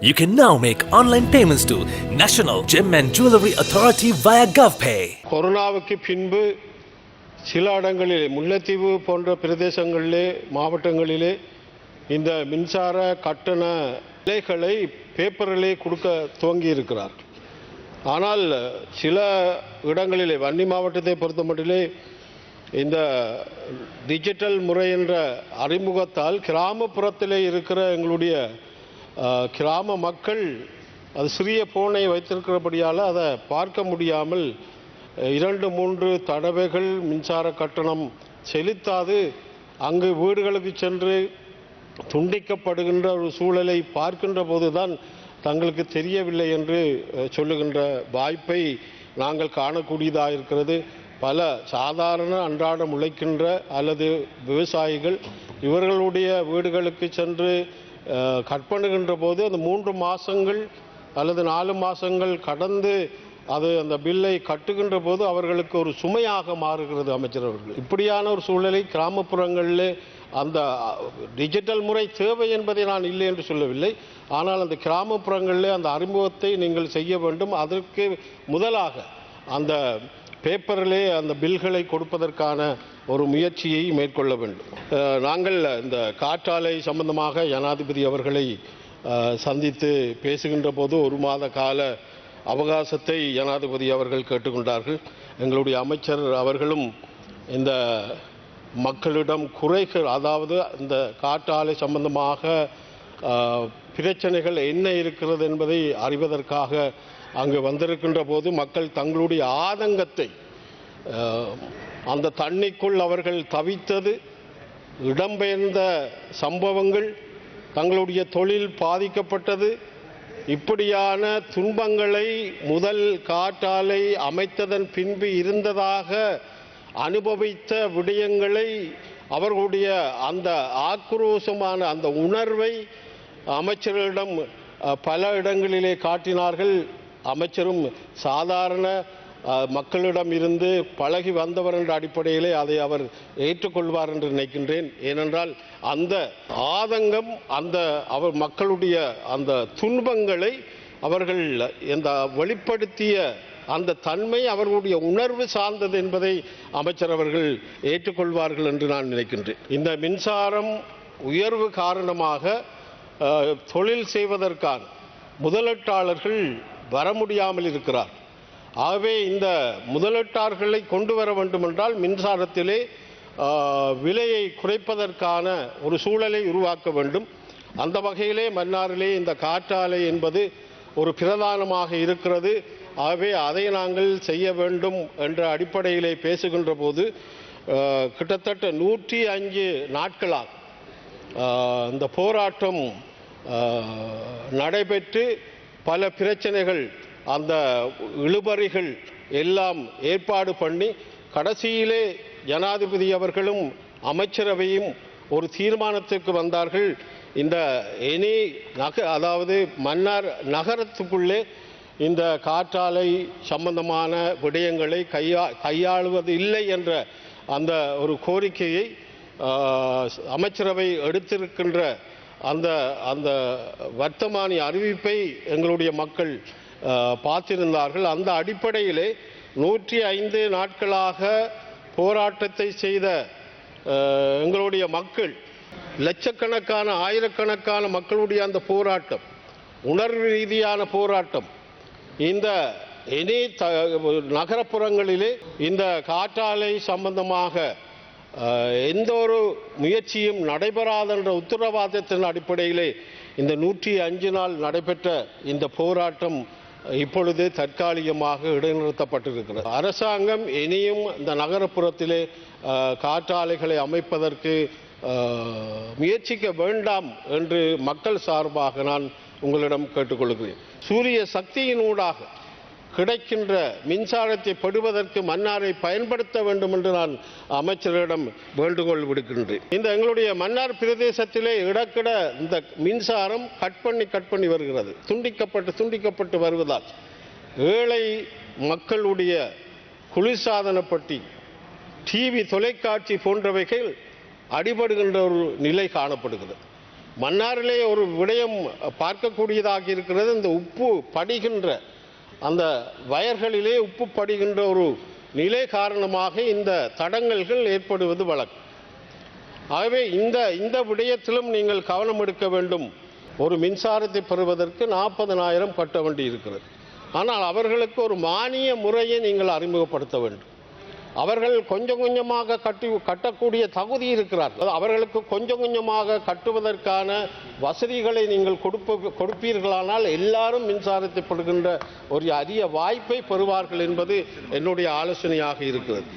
You can now make online payments to National Gem and Jewelry Authority via GovPay. கொரோனாவுக்கு பின்பு சில இடங்களிலே முல்லைத்தீவு போன்ற பிரதேசங்களிலே மாவட்டங்களிலே இந்த மின்சார கட்டண விலைகளை பேப்பரிலே கொடுக்க துவங்கி இருக்கிறார் ஆனால் சில இடங்களிலே வன்னி மாவட்டத்தை பொறுத்த மட்டிலே இந்த டிஜிட்டல் முறை என்ற அறிமுகத்தால் கிராமப்புறத்திலே இருக்கிற எங்களுடைய கிராம மக்கள் அது சிறிய போனை வைத்திருக்கிறபடியால் அதை பார்க்க முடியாமல் இரண்டு மூன்று தடவைகள் மின்சார கட்டணம் செலுத்தாது அங்கு வீடுகளுக்கு சென்று துண்டிக்கப்படுகின்ற ஒரு சூழலை பார்க்கின்ற போதுதான் தங்களுக்கு தெரியவில்லை என்று சொல்லுகின்ற வாய்ப்பை நாங்கள் காணக்கூடியதாக இருக்கிறது பல சாதாரண அன்றாடம் உழைக்கின்ற அல்லது விவசாயிகள் இவர்களுடைய வீடுகளுக்கு சென்று கட் பண்ணுகின்ற போது அந்த மூன்று மாதங்கள் அல்லது நாலு மாதங்கள் கடந்து அது அந்த பில்லை கட்டுகின்ற போது அவர்களுக்கு ஒரு சுமையாக மாறுகிறது அமைச்சர் அவர்கள். இப்படியான ஒரு சூழலை கிராமப்புறங்களில் அந்த டிஜிட்டல் முறை தேவை என்பதை நான் இல்லை என்று சொல்லவில்லை. ஆனால் அந்த கிராமப்புறங்களில் அந்த அறிமுகத்தை நீங்கள் செய்ய வேண்டும். அதற்கு முதலாக அந்த பேப்பரிலே அந்த பில்களை கொடுப்பதற்கான ஒரு முயற்சியை மேற்கொள்ள வேண்டும். நாங்கள் இந்த காற்றாலை சம்பந்தமாக ஜனாதிபதி அவர்களை சந்தித்து பேசுகின்ற போது ஒரு மாத கால அவகாசத்தை ஜனாதிபதி அவர்கள் கேட்டுக்கொண்டார்கள். எங்களுடைய அமைச்சர் அவர்களும் இந்த மக்களிடம் குறைகள் அதாவது இந்த காற்றாலை சம்பந்தமாக பிரச்சனைகள் என்ன இருக்கிறது என்பதை அறிவதற்காக அங்கு வந்திருக்கின்ற போது மக்கள் தங்களுடைய ஆதங்கத்தை அந்த தண்ணிக்குள் அவர்கள் தவித்தது இடம்பெயர்ந்த சம்பவங்கள் தங்களுடைய தொழில் பாதிக்கப்பட்டது இப்படியான துன்பங்களை முதல் காற்றாலை அமைத்ததன் பின்பு இருந்ததாக அனுபவித்த விடயங்களை அவர்களுடைய அந்த ஆக்ரோஷமான அந்த உணர்வை அமைச்சர்களிடம் பல இடங்களிலே காட்டினார்கள். அமைச்சரும் சாதாரண மக்களிடம் இருந்து பழகி வந்தவர் என்ற அடிப்படையிலே அதை அவர் ஏற்றுக்கொள்வார் என்று நினைக்கின்றேன். ஏனென்றால் அந்த ஆதங்கம் அந்த அவர் மக்களுடைய அந்த துன்பங்களை அவர்கள் இந்த வெளிப்படுத்திய அந்த தன்மை அவர்களுடைய உணர்வு சார்ந்தது என்பதை அமைச்சர் அவர்கள் ஏற்றுக்கொள்வார்கள் என்று நான் நினைக்கின்றேன். இந்த மின்சாரம் உயர்வு காரணமாக தொழில் செய்வதற்கான முதலீட்டாளர்கள் வர முடியாமல் இருக்கிறார். ஆகவே இந்த முதலீட்டாளர்களை கொண்டு வர வேண்டுமென்றால் மின்சாரத்திலே விலையை குறைப்பதற்கான ஒரு சூழலை உருவாக்க வேண்டும். அந்த வகையிலே மன்னாரிலே இந்த காற்றாலை என்பது ஒரு பிரதானமாக இருக்கிறது. ஆகவே அதை நாங்கள் செய்ய வேண்டும் என்ற அடிப்படையிலே பேசுகின்ற போது கிட்டத்தட்ட நூற்றி அஞ்சு நாட்களாக இந்த போராட்டம் நடைபெற்று பல பிரச்சனைகள் அந்த இழுபறிகள் எல்லாம் ஏற்பாடு பண்ணி கடைசியிலே ஜனாதிபதி அவர்களும் அமைச்சரவையும் ஒரு தீர்மானத்துக்கு வந்தார்கள். இந்த எனி நக அதாவது மன்னார் நகரத்துக்குள்ளே இந்த காற்றாலை சம்பந்தமான விடயங்களை கையா கையாளுவது இல்லை என்ற அந்த ஒரு கோரிக்கையை அமைச்சரவை எடுத்திருக்கின்ற அந்த அந்த வர்த்தமானி அறிவிப்பை எங்களுடைய மக்கள் பார்த்திருந்தார்கள். அந்த அடிப்படையிலே நூற்றி ஐந்து நாட்களாக போராட்டத்தை செய்த எங்களுடைய மக்கள் லட்சக்கணக்கான ஆயிரக்கணக்கான மக்களுடைய அந்த போராட்டம் உணர்வு ரீதியான போராட்டம் இந்த இனி த நகரப்புறங்களிலே இந்த காற்றாலை சம்பந்தமாக எந்த ஒரு முயற்சியும் நடைபெறாதென்ற உத்தரவாதத்தின் அடிப்படையிலே இந்த நூற்றி அஞ்சு நாள் நடைபெற்ற இந்த போராட்டம் இப்பொழுது தற்காலிகமாக இடைநிறுத்தப்பட்டிருக்கிறது. அரசாங்கம் இனியும் இந்த நகரப்புறத்திலே காற்றாலைகளை அமைப்பதற்கு முயற்சிக்க வேண்டாம் என்று மக்கள் சார்பாக நான் உங்களிடம் கேட்டுக்கொள்கிறேன். சூரிய சக்தியினூடாக கிடைக்கின்ற மின்சாரத்தை படுவதற்கு மன்னாரை பயன்படுத்த வேண்டும் என்று நான் அமைச்சரிடம் வேண்டுகோள் விடுக்கின்றேன். இந்த எங்களுடைய மன்னார் பிரதேசத்திலே இடக்கிட இந்த மின்சாரம் கட் பண்ணி கட் பண்ணி வருகிறது. துண்டிக்கப்பட்டு துண்டிக்கப்பட்டு வருவதால் ஏழை மக்களுடைய குளிர்சாதனப்பட்டி டிவி தொலைக்காட்சி போன்றவைகள் அடிபடுகின்ற ஒரு நிலை காணப்படுகிறது. மன்னாரிலே ஒரு விடயம் பார்க்கக்கூடியதாக இருக்கிறது. இந்த உப்பு படிகின்ற அந்த வயர்களிலே உப்பு படுகின்ற ஒரு நிலை காரணமாக இந்த தடங்கல்கள் ஏற்படுவது வழக்கம். ஆகவே இந்த இந்த விடயத்திலும் நீங்கள் கவனம் எடுக்க வேண்டும். ஒரு மின்சாரத்தை பெறுவதற்கு நாற்பதனாயிரம் கட்ட வேண்டி இருக்கிறது. ஆனால் அவர்களுக்கு ஒரு மானிய முறையை நீங்கள் அறிமுகப்படுத்த வேண்டும். அவர்கள் கொஞ்சம் கொஞ்சமாக கட்டி கட்டக்கூடிய தகுதி இருக்கிறார்கள். அவர்களுக்கு கொஞ்சம் கொஞ்சமாக கட்டுவதற்கான வசதிகளை நீங்கள் கொடுப்ப கொடுப்பீர்களானால் எல்லாரும் மின்சாரத்தை படுகின்ற ஒரு அரிய வாய்ப்பை பெறுவார்கள் என்பது என்னுடைய ஆலோசனையாக இருக்கிறது.